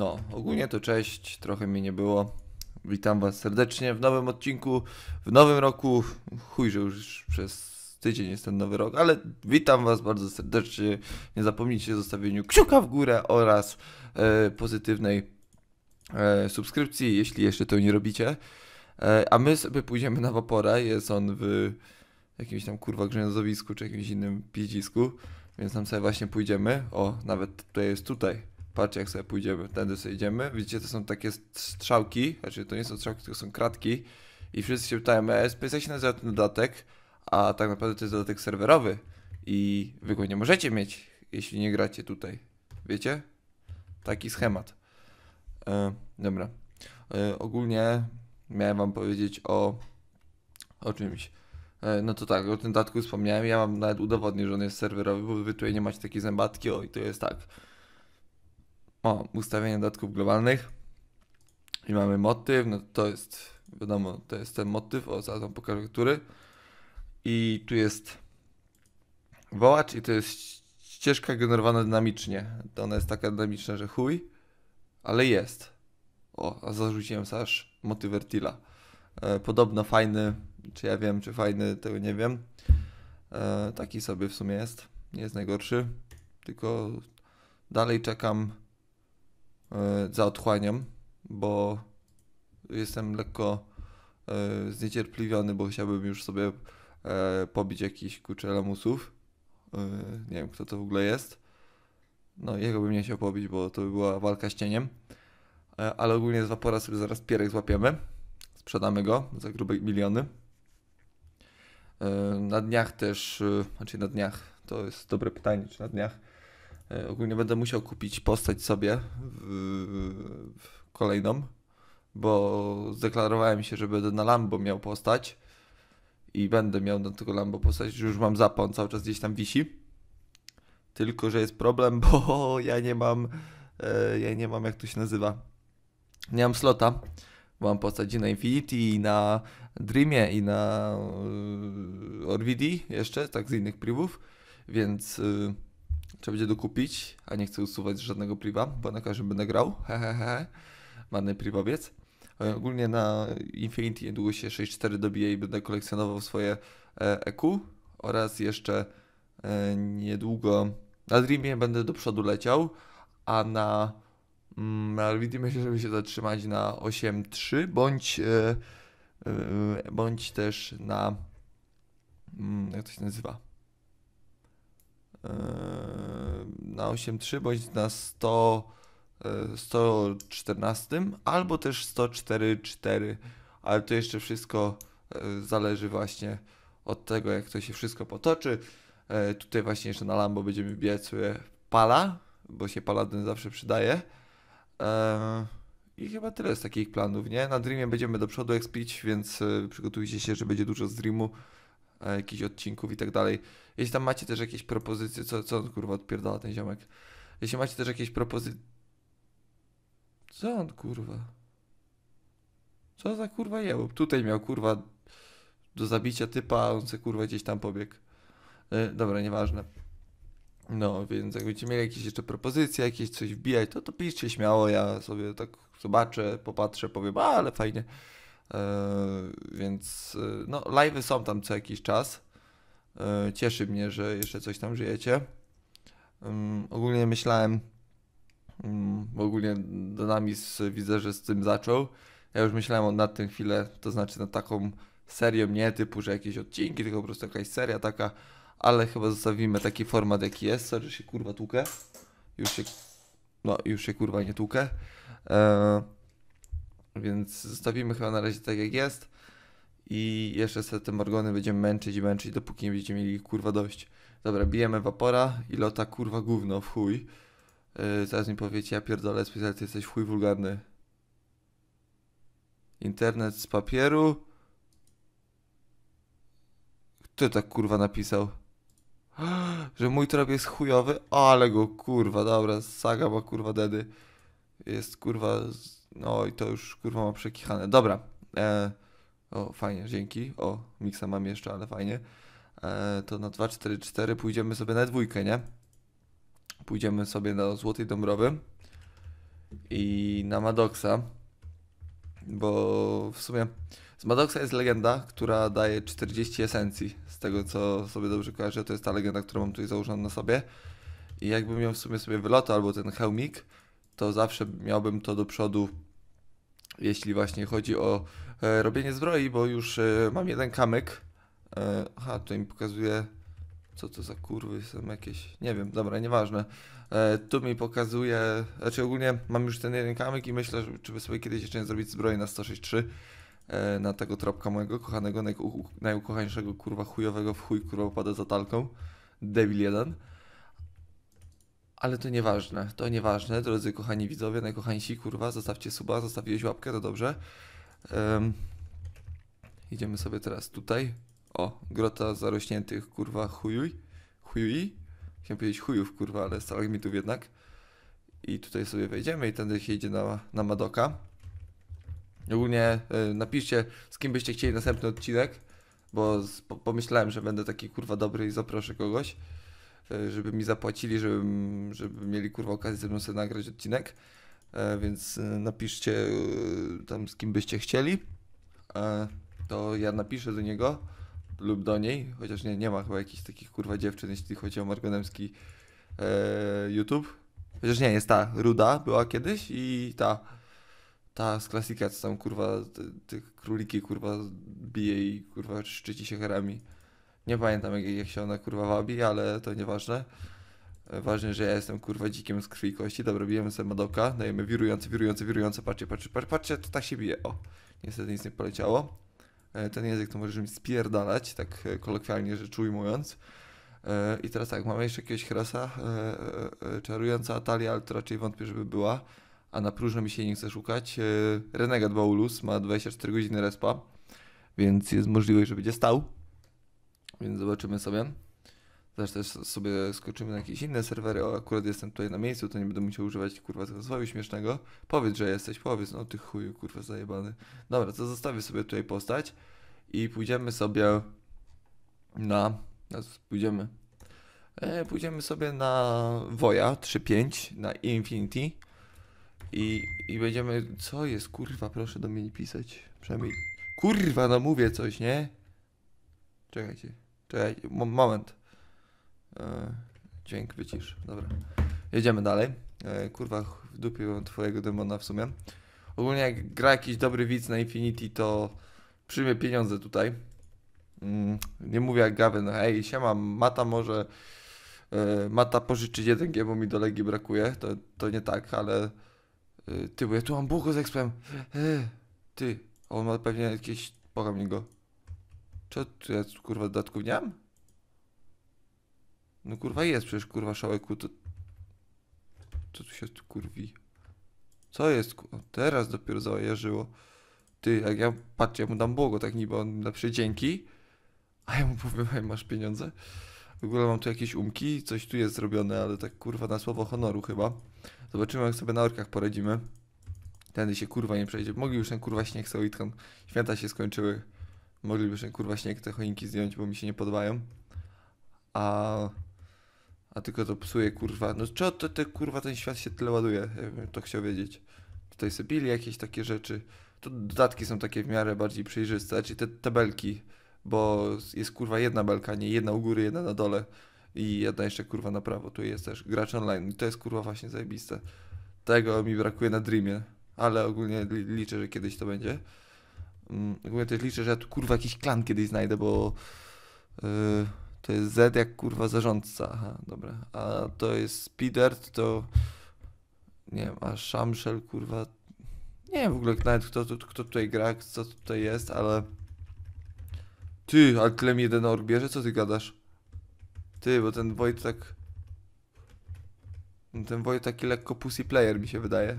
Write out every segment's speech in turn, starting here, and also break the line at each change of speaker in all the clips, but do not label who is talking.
No, ogólnie to cześć, trochę mnie nie było. Witam Was serdecznie w nowym odcinku, w nowym roku. Chuj, że już przez tydzień jest ten nowy rok, ale witam Was bardzo serdecznie. Nie zapomnijcie o zostawieniu kciuka w górę oraz e, pozytywnej e, subskrypcji, jeśli jeszcze to nie robicie. E, a my sobie pójdziemy na Wapora, jest on w jakimś tam kurwa grzęzowisku czy jakimś innym piździsku, więc tam sobie właśnie pójdziemy. O, nawet tutaj jest tutaj. Patrzcie, jak sobie pójdziemy, tędy sobie idziemy. Widzicie, to są takie strzałki, znaczy to nie są strzałki, to są kratki. I wszyscy się pytają, ESP, jak się nazywa ten dodatek? A tak naprawdę to jest dodatek serwerowy. I wy go nie możecie mieć, jeśli nie gracie tutaj. Wiecie? Taki schemat. E, dobra. E, ogólnie miałem wam powiedzieć o, o czymś. E, no to tak, o tym dodatku wspomniałem. Ja mam nawet udowodnić, że on jest serwerowy, bo wy tutaj nie macie takiej zębatki. O, i to jest tak. O, ustawienie dodatków globalnych. I mamy motyw, no to jest, wiadomo, to jest ten motyw, o, zaraz wam pokażę, który. I tu jest wołacz i to jest ścieżka generowana dynamicznie. To ona jest taka dynamiczna, że chuj, ale jest. O, a zarzuciłem aż motyw Vertila. E, podobno fajny, czy ja wiem, czy fajny, tego nie wiem. E, taki sobie w sumie jest, nie jest najgorszy, tylko dalej czekam E, za otchłanią, bo jestem lekko e, zniecierpliwiony, bo chciałbym już sobie e, pobić jakiś kurczę lamusów. Nie wiem, kto to w ogóle jest. No, jego bym nie chciał pobić, bo to by była walka z cieniem. Ale ogólnie z Vapora sobie zaraz pierek złapiemy. Sprzedamy go za grube miliony. Na dniach też, znaczy na dniach, to jest dobre pytanie, czy na dniach ogólnie będę musiał kupić postać sobie w, w kolejną, bo zdeklarowałem się, że będę na Lambo miał postać i będę miał na tego Lambo postać, już mam zapon, cały czas gdzieś tam wisi. Tylko, że jest problem, bo ja nie mam, e, ja nie mam, jak to się nazywa, nie mam slota, mam postać na Infinity, i na Dreamie, i na e, Orvidi jeszcze, tak z innych privów, więc... Trzeba będzie dokupić, a nie chcę usuwać żadnego priva, bo na każdym będę grał, hehehe, marny priwowiec. E, ogólnie na Infinity niedługo się 6.4 dobije i będę kolekcjonował swoje EQ e oraz jeszcze e, niedługo na Dreamie będę do przodu leciał, a na, mm, na myślę, żeby się zatrzymać na 8.3 bądź bądź też na mm, jak to się nazywa? Na 8.3 bądź na 100, 114 e, albo też 104.4, ale to jeszcze wszystko e, zależy właśnie od tego, jak to się wszystko potoczy. Tutaj właśnie jeszcze na Lambo będziemy sobie pala, bo się paladyn zawsze przydaje. I chyba tyle z takich planów, nie? Na Dreamie będziemy do przodu expić, więc przygotujcie się, że będzie dużo z Dreamu, jakichś odcinków i tak dalej. Jeśli tam macie też jakieś propozycje, co, co on kurwa odpierdala ten ziomek? Jeśli macie też jakieś propozycje... Co on kurwa? Co za kurwa jeł? Tutaj miał kurwa do zabicia typa, a on se kurwa gdzieś tam pobiegł. Yy, dobra, nieważne. No, więc jak będziecie mieli jakieś jeszcze propozycje, jakieś coś wbijać, to to piszcie śmiało, ja sobie tak zobaczę, popatrzę, powiem, a, ale fajnie. Yy, więc, yy, no, live'y są tam co jakiś czas. E, cieszy mnie, że jeszcze coś tam żyjecie. Ogólnie myślałem, ogólnie Dynamis widzę, że z tym zaczął. Ja już myślałem nad tym chwilę, to znaczy nad taką serią, nie typu, że jakieś odcinki, tylko po prostu jakaś seria taka, ale chyba zostawimy taki format jaki jest, sorry, że się kurwa tłukę. Już się, no już się kurwa nie tłukę. Eee, więc zostawimy chyba na razie tak jak jest. I jeszcze sobie te morgony będziemy męczyć i męczyć, dopóki nie będziecie mieli kurwa dość. Dobra, bijemy Vapora i lota kurwa gówno w chuj. Yy, zaraz mi powiecie, ja pierdolę, specjalnie jesteś w chuj wulgarny. Internet z papieru. Kto tak kurwa napisał? Że mój trop jest chujowy? Ale go kurwa, dobra, saga ma kurwa dedy. Jest kurwa, no i to już kurwa ma przekichane. Dobra, e, o, fajnie, dzięki. O, miksa mam jeszcze, ale fajnie. E, to na 2-4-4 pójdziemy sobie na dwójkę, nie? Pójdziemy sobie na Złotej Dąbrowy. i na Madoksa, bo w sumie z Madoksa jest legenda, która daje 40 esencji. Z tego co sobie dobrze kojarzę, to jest ta legenda, którą mam tutaj założoną na sobie. I jakbym miał w sumie sobie wylotę albo ten hełmik, to zawsze miałbym to do przodu, jeśli właśnie chodzi o e, robienie zbroi, bo już e, mam jeden kamyk. E, aha, tutaj mi pokazuje, co to za kurwy są jakieś, nie wiem, dobra, nieważne. Tu mi pokazuje, znaczy ogólnie mam już ten jeden kamyk i myślę, że czy by sobie kiedyś jeszcze nie zrobić zbroi na 106.3 e, na tego tropka mojego kochanego, naj- najukochańszego kurwa chujowego w chuj kurwa pada za talką. Devil 1. Ale to nieważne, to nieważne, drodzy kochani widzowie, najkochańsi, kurwa, zostawcie suba, zostawiłeś łapkę, to dobrze. Em, idziemy sobie teraz tutaj. O, grota zarośniętych, kurwa, chujuj, chujuj. Chciałem powiedzieć chujów, kurwa, ale stalagmitów jednak. I tutaj sobie wejdziemy i tędy się idzie na, na Madoka. Ogólnie y, napiszcie, z kim byście chcieli następny odcinek, bo z, po, pomyślałem, że będę taki kurwa dobry i zaproszę kogoś, żeby mi zapłacili, żebym, żeby mieli kurwa okazję ze mną sobie nagrać odcinek. E, więc y, napiszcie tam z kim byście chcieli. E, to ja napiszę do niego lub do niej, chociaż nie, nie ma chyba jakichś takich kurwa dziewczyn, jeśli chodzi o Margonemski e, YouTube. Chociaż nie, jest ta Ruda była kiedyś i ta ta z klasika, co tam kurwa te króliki kurwa bije i kurwa szczyci się herami. Nie pamiętam jak, jak się ona kurwa wabi, ale to nieważne. E, Ważne, że ja jestem kurwa dzikiem z krwi i kości. Dobra, bijemy sobie Madoka, dajemy wirujący, wirujący, wirujący, patrzcie, patrzcie, patrzcie, patrzcie, to tak się bije, o. Niestety nic nie poleciało. E, Ten język to możesz mi spierdalać, tak e, kolokwialnie rzecz ujmując. I teraz tak, mamy jeszcze jakiegoś Hrasa, e, czarująca Atalia, ale to raczej wątpię, żeby była. A na próżno mi się nie chce szukać. Renegat Baulus ma 24 godziny respa, więc jest możliwość, że będzie stał. Więc zobaczymy sobie. Zaraz też sobie skoczymy na jakieś inne serwery. O, akurat jestem tutaj na miejscu, to nie będę musiał używać kurwa tego słowa śmiesznego. Powiedz, że jesteś, powiedz, no ty chuju, kurwa zajebany. Dobra, to zostawię sobie tutaj postać i pójdziemy sobie na. na pójdziemy. E, pójdziemy sobie na Woja 3.5 na Infinity i, i będziemy. Co jest kurwa, proszę do mnie nie pisać. Przynajmniej. Kurwa, no mówię coś, nie? Czekajcie, czekajcie, mo- moment. E, dźwięk wycisz, dobra. Jedziemy dalej. E, kurwa, w dupie mam twojego demona w sumie. Ogólnie jak gra jakiś dobry widz na Infinity, to przyjmie pieniądze tutaj. Mm, nie mówię jak Gavin, hej, siema, Mata może e, Mata pożyczyć jeden G, bo mi do Legii brakuje, to, to nie tak, ale ty, bo ja tu mam bułko z expem. E, ty, on ma pewnie jakieś, pokaż mi go. Czy tu ja kurwa dodatków nie mam? No kurwa jest przecież kurwa szałeku, to... Co tu się tu kurwi? Co jest? ku- o, Teraz dopiero zajarzyło. Ty, jak ja, patrzcie, ja mu dam błogo, tak niby on napisze dzięki, a ja mu powiem, hej, masz pieniądze? W ogóle mam tu jakieś umki, coś tu jest zrobione, ale tak kurwa na słowo honoru chyba. Zobaczymy jak sobie na orkach poradzimy. Tędy się kurwa nie przejdzie. Mogli już ten kurwa śnieg sobie. Święta się skończyły. Mogliby już ten kurwa śnieg te choinki zdjąć, bo mi się nie podobają. A... A tylko to psuje kurwa. No co to te kurwa ten świat się tyle ładuje? Ja bym to chciał wiedzieć. Tutaj sobie jakieś takie rzeczy. To dodatki są takie w miarę bardziej przejrzyste, czyli te tabelki, bo jest kurwa jedna belka, nie jedna u góry, jedna na dole i jedna jeszcze kurwa na prawo. Tu jest też gracz online i to jest kurwa właśnie zajebiste. Tego mi brakuje na Dreamie, ale ogólnie li- liczę, że kiedyś to będzie. Mm, ogólnie też liczę, że ja tu kurwa jakiś klan kiedyś znajdę, bo yy, to jest Z jak kurwa zarządca. Aha, dobra. A to jest Speedert, to nie wiem, a Shamshell kurwa nie wiem w ogóle nawet kto, kto tutaj gra, co tutaj jest, ale ty, ale Klem jeden org bierze, co ty gadasz? Ty, bo ten Wojt tak ten Wojt taki lekko pussy player mi się wydaje.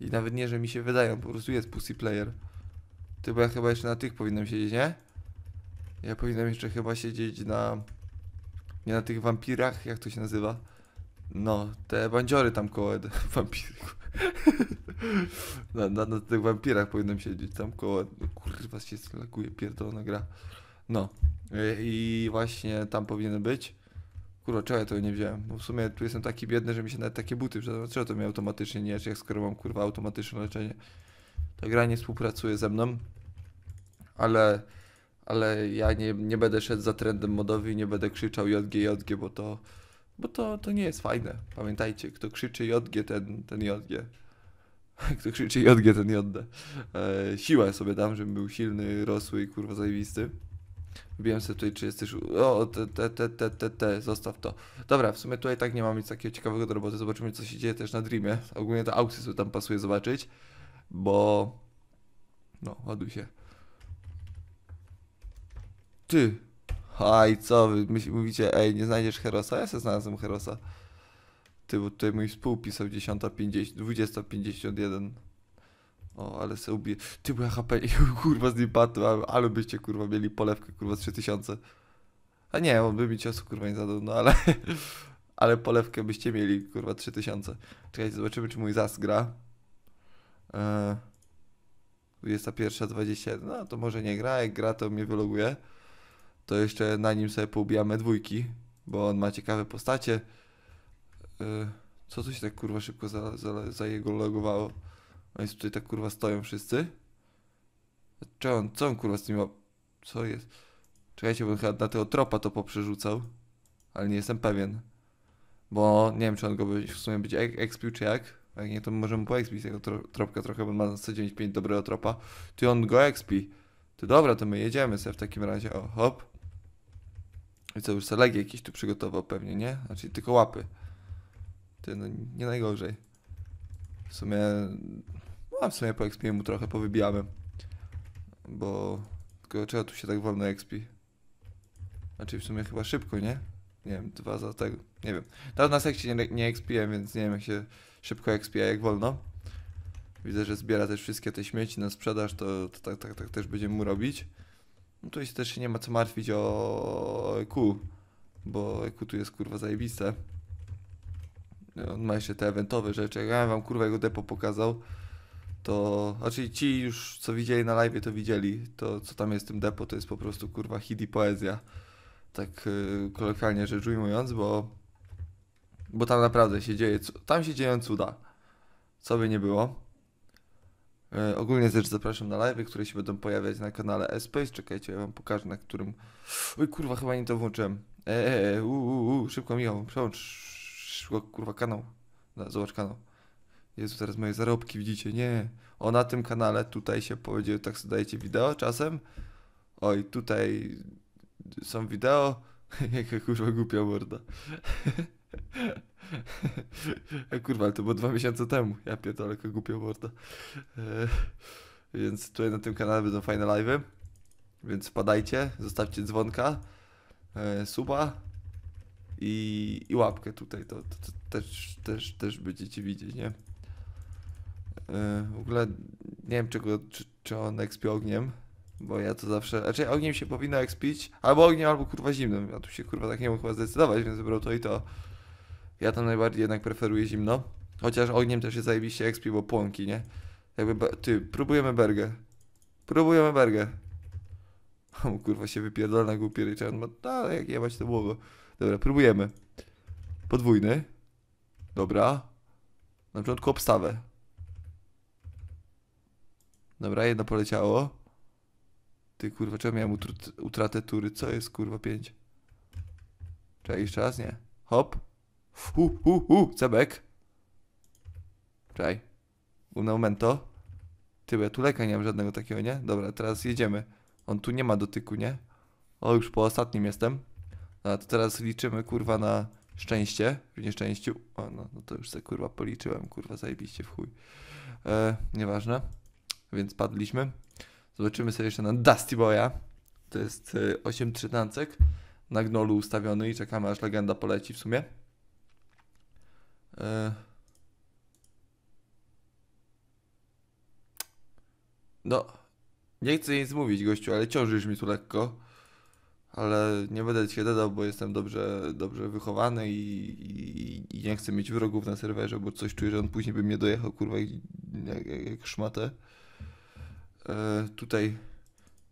I nawet nie, że mi się wydaje, po prostu jest pussy player. Ty, bo ja chyba jeszcze na tych powinienem siedzieć, nie? Ja powinienem jeszcze chyba siedzieć na... Nie na tych wampirach, jak to się nazywa? No, te bandziory tam koło wampiry. na, na, na tych wampirach powinienem siedzieć tam koło... No, kurwa się laguje, pierdolona gra. No. Y, I właśnie tam powinien być. Kurwa, czego ja tego nie wziąłem? Bo w sumie tu jestem taki biedny, że mi się nawet takie buty przydadzą. Czego to mi automatycznie nie jak skoro mam kurwa automatyczne leczenie? Ta gra nie współpracuje ze mną, ale, ale ja nie, nie będę szedł za trendem modowym i nie będę krzyczał JG, JG, bo to, bo to, to nie jest fajne. Pamiętajcie, kto krzyczy JG, ten, ten JG. Kto krzyczy JG, ten JD. E, siłę sobie dam, żebym był silny, rosły i kurwa zajebisty. Wbiłem sobie tutaj 36. O, te, te, te, te, te, te, zostaw to. Dobra, w sumie tutaj tak nie mam nic takiego ciekawego do roboty. Zobaczymy, co się dzieje też na Dreamie. Ogólnie te aukcje sobie tam pasuje zobaczyć, bo. No, ładuj się. Ty. Aj, co wy mówicie, ej, nie znajdziesz Herosa? Ja sobie znalazłem Herosa. Ty, bo tutaj mój współpisał 10.50, 20.51. O, ale se ubije. Ty, bo ja HP, kurwa, z nim padłem, ale byście, kurwa, mieli polewkę, kurwa, z 3000. A nie, on by mi ciosu, kurwa, nie zadał, no ale... ale polewkę byście mieli, kurwa, 3000. Czekajcie, zobaczymy, czy mój zas gra. Eee, 21.21, no to może nie gra, jak gra, to mnie wyloguje. To jeszcze na nim sobie poubijamy dwójki, bo on ma ciekawe postacie. Eee, co tu się tak, kurwa, szybko za, za, za jego logowało? Oni tutaj tak kurwa stoją wszyscy. Czy on, co on kurwa z tym ma... Co jest? Czekajcie, bo chyba na tego tropa to poprzerzucał. Ale nie jestem pewien. Bo nie wiem, czy on go w sumie będzie expił, czy jak. A Jak nie, to możemy poexpić tego tro tropka trochę, bo ma na 195 dobrego tropa. Ty on go expi. Ty dobra, to my jedziemy sobie w takim razie. O, hop. I co, już selegi jakiś tu przygotował pewnie, nie? Znaczy tylko łapy. Ty, no nie najgorzej. W sumie no, w sumie po expie mu trochę powybijamy. Bo... Tylko czego tu się tak wolno expi? Znaczy w sumie chyba szybko, nie? Nie wiem, dwa za tego. Nie wiem. Teraz na sekcie nie, nie expiłem, więc nie wiem jak się szybko expie, a jak wolno. Widzę, że zbiera też wszystkie te śmieci na sprzedaż, to, to tak, tak, tak też będziemy mu robić. No tu też się nie ma co martwić o EQ, bo EQ tu jest kurwa zajebiste. On ma jeszcze te eventowe rzeczy. Jak ja wam kurwa jego depo pokazał, to znaczy ci już co widzieli na live to widzieli. To co tam jest w tym depo to jest po prostu kurwa hit i poezja. Tak yy, kolokwialnie rzecz ujmując, bo bo tam naprawdę się dzieje, tam się dzieją cuda. Co by nie było. Yy, ogólnie też zapraszam na live, które się będą pojawiać na kanale Espace. Czekajcie, ja wam pokażę na którym. Oj kurwa, chyba nie to włączyłem. Eee, u, u, u, szybko Michał, przełącz szybko kurwa kanał. No, zobacz kanał. Jezu, teraz moje zarobki widzicie, nie. O, na tym kanale tutaj się powiedział, tak sobie wideo czasem. Oj, tutaj są wideo. Jaka kurwa głupia morda. Kurwa, ale to było dwa miesiące temu. Ja pierdolę, jaka głupia morda. E, więc tutaj na tym kanale będą fajne live'y. Więc wpadajcie, zostawcie dzwonka, e, suba i, i łapkę tutaj. To, to, to też, też, też będziecie widzieć, nie? E, w ogóle nie wiem czego, czy, czy on expie ogniem, bo ja to zawsze, znaczy ogniem się powinno expić, albo ogniem, albo kurwa zimnym, ja tu się kurwa tak nie mógł chyba zdecydować, więc wybrał to i to. Ja tam najbardziej jednak preferuję zimno, chociaż ogniem też jest zajebiście expi, bo płonki, nie? Jakby, ty, próbujemy bergę, próbujemy bergę. O kurwa się wypierdolę na głupi ryczan, no ale jak jebać to było. Dobra, próbujemy. Podwójny. Dobra. Na początku obstawę. Dobra, jedno poleciało. Ty kurwa, czemu miałem utr- utratę tury? Co jest kurwa 5? Czekaj, jeszcze raz? Nie. Hop. Hu, hu, hu, cebek. Czekaj. Un momento. Ty, ja tu leka nie mam żadnego takiego, nie? Dobra, teraz jedziemy. On tu nie ma dotyku, nie? O, już po ostatnim jestem. A to teraz liczymy kurwa na szczęście, w nieszczęściu. O, no, no to już sobie kurwa policzyłem, kurwa zajebiście w chuj. E, nieważne. Więc padliśmy. Zobaczymy sobie jeszcze na Dusty Boya. To jest e, 8 trzytancek na gnolu ustawiony i czekamy aż legenda poleci w sumie. E, no, nie chcę nic mówić gościu, ale ciążysz mi tu lekko. Ale nie będę się dodał, bo jestem dobrze, dobrze wychowany i, i, i nie chcę mieć wrogów na serwerze, bo coś czuję, że on później by mnie dojechał, kurwa, jak, jak, jak, szmatę. E, tutaj.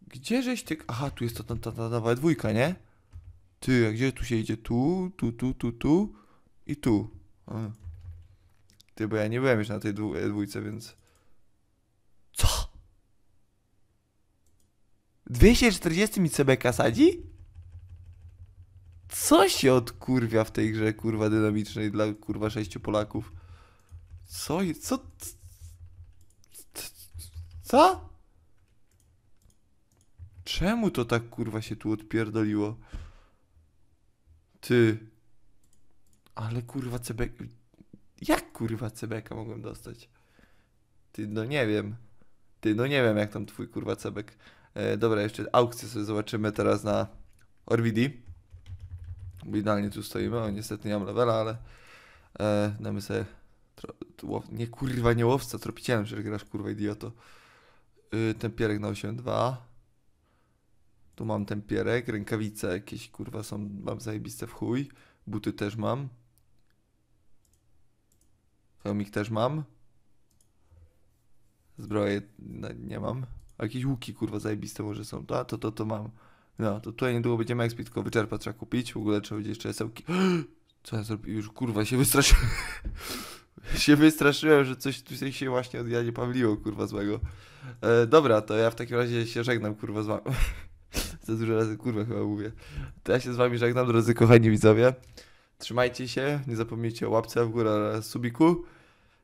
Gdzie żeś ty. Aha, tu jest ta, ta, ta, ta nowa dwójka, nie? Ty, a gdzie tu się idzie? Tu, tu, tu, tu, tu i tu. Ty, bo ja nie byłem jeszcze na tej dwu- e, dwójce, więc... Co? 240 mi CBK sadzi? Co się odkurwia w tej grze, kurwa, dynamicznej dla, kurwa, sześciu Polaków? Co? Co? Co? Czemu to tak, kurwa, się tu odpierdoliło? Ty. Ale, kurwa, CBK... Jak, kurwa, CBK mogłem dostać? Ty, no nie wiem. Ty, no nie wiem, jak tam twój, kurwa, CBK. E, dobra, jeszcze aukcję sobie zobaczymy teraz na Orvidi. Idealnie tu stoimy. O, niestety nie mam levela, ale e, damy sobie. Tu łow, nie kurwa, nie łowca, tropicielem, że grasz kurwa idioto. Y, tempierek na 8.2. Tu mam tempierek, rękawice jakieś kurwa są, mam zajebiste w chuj. Buty też mam. Hełmik też mam. Zbroję no, nie mam. Jakieś łuki kurwa zajebiste może są. A, to, to, to mam. No, to tutaj niedługo będziemy expi, tylko wyczerpa trzeba kupić. W ogóle trzeba będzie jeszcze esełki. Co ja zrobiłem? Już kurwa się wystraszyłem. się wystraszyłem, że coś tu się właśnie od Janie Pawliło, kurwa złego. E, dobra, to ja w takim razie się żegnam, kurwa z wami. Za dużo razy kurwa chyba mówię. To ja się z wami żegnam, drodzy kochani widzowie. Trzymajcie się, nie zapomnijcie o łapce w górę oraz subiku,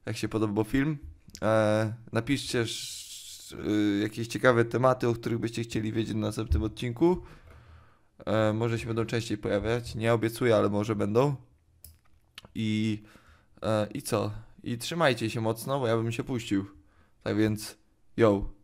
jak się podobał film. E, napiszcie sz, y, jakieś ciekawe tematy, o których byście chcieli wiedzieć na następnym odcinku. E, może się będą częściej pojawiać. Nie obiecuję, ale może będą. I, e, I co? I trzymajcie się mocno, bo ja bym się puścił. Tak więc, yo.